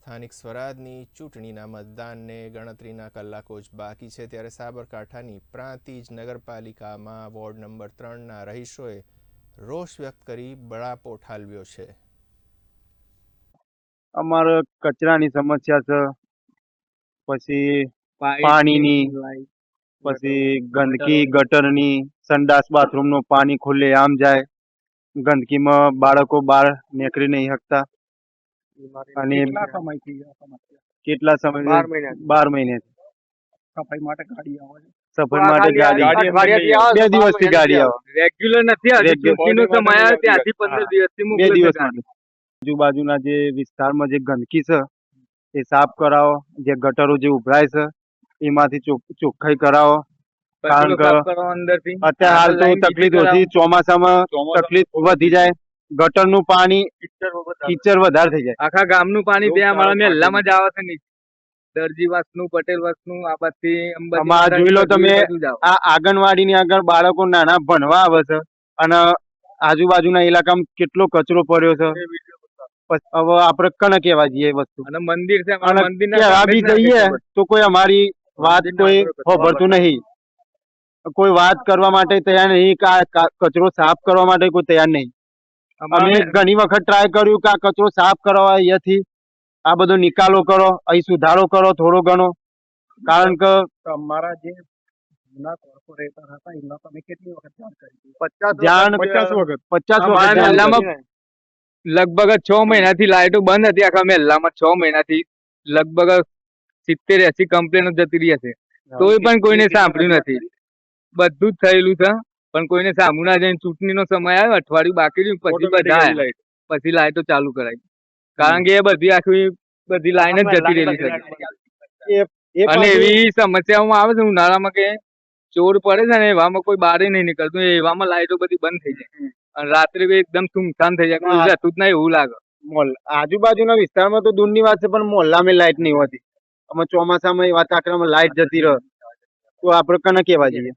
સ્થાનિક સ્વરાજની ચૂંટણીના મતદાનને ગણતરીના કલાકો જ બાકી છે ત્યારે સાબરકાંઠાની પ્રાંતિજ નગરપાલિકામાં વોર્ડ નંબર ત્રણના રહીશોએ રોષ વ્યક્ત કરી બળાપો ઠાલવ્યો છે. અમારે કચરાની સમસ્યા છે પછી પાણીની પછી ગંદકી ગટરની સંડાસ બાથરૂમનું પાણી ખુલ્લે આમ જાય. ગંદકીમાં બાળકો બહાર નીકળી નહીં શકતા. અને કેટલા સમયથી કેટલા સમય બાર મહિને સફાઈ માટે ગાડી આવે છે. માટે ગાડી બે દિવસથી ગાડી આવે. રેગ્યુલર નથી આવતી. સમય આવ્યો ત્યાંથી હા. પંદર દિવસથી બે દિવસ માટે આજુબાજુના જે વિસ્તારમાં જે ગંદકી છે એ સાફ કરાવો. જે ગટરો જે ઉભરાય છે એમાંથી ચોખ્ખાઈ કરાવો. કારણ કે અત્યારે હાલ તો તકલીફ ઓછી ચોમાસામાં તકલીફ વધી જાય. ગટરનું પાણી કિચર વધારે. થઈ જાય. આખા ગામનું પાણી બે અમારા ને મહેલ્લામાં જ આવે છે નીચે દરજી વાસનું પટેલ વાસનું આ બધી જોઈ લો તમે આ આંગણવાડી ની આગળ બાળકો નાના ભણવા આવે છે અને આજુબાજુના ઇલાકામાં કેટલો કચરો પડ્યો છે. હવે આપણે કને કેવા જઈએ એ વસ્તુ. અને મંદિર છે મંદિરના બી જઈએ તો કોઈ અમારી વાત કોઈ હોભરતું નહીં. કોઈ વાત કરવા માટે તૈયાર નહીં કચરો સાફ કરવા માટે કોઈ તૈયાર નહીં. અમે ઘણી વખત ટ્રાય કર્યું કે આ કચરો સાફ કરવા અહીંયાથી આ બધો નિકાલો કરો અહીં સુધારો કરો થોડો ઘણો. કારણ કે તમારા જે જૂના કોર્પોરેટર હતા એમના તમે કેટલી વખત જાણ કરી હતી? જાણ પચાસ વખત. પચાસ વખત જાણ લગભગ છ મહિનાથી લાઈટો બંધ હતી આખા મહેલામાં છ મહિનાથી. લગભગ સિત્તેર એસી કમ્પ્લેનો જતી રહી હશે. તો પણ કોઈને સાંભળ્યું નથી. બધું જ થયેલું છે. પણ કોઈને સામુના જઈને ચૂંટણી ચૂંટણીનો સમય આવ્યો અઠવાડિયું બાકી રહ્યું પછી બધા. પછી લાઈટો ચાલુ કરાવી કારણ કે એ બધી આખી બધી લાઈન જ જતી રહેલી છે. અને એવી સમસ્યાઓમાં આવે છે ઉનાળામાં કે ચોર પડે છે ને એવામાં કોઈ બારે નહીં નીકળતું એવામાં લાઈટો બધી બંધ થઈ જાય. અને રાત્રે બી એકદમ સુમસાન થઈ જાય કોઈ જતું જ ના એવું લાગે. મોલ આજુબાજુના વિસ્તારમાં તો દૂરની વાત છે પણ મોહલ્લામાં લાઈટ નહીં હોતી. અમે ચોમાસામાં એવા તાકરામાં લાઈટ જતી રહે. તો આપણે કને કહેવા જઈએ?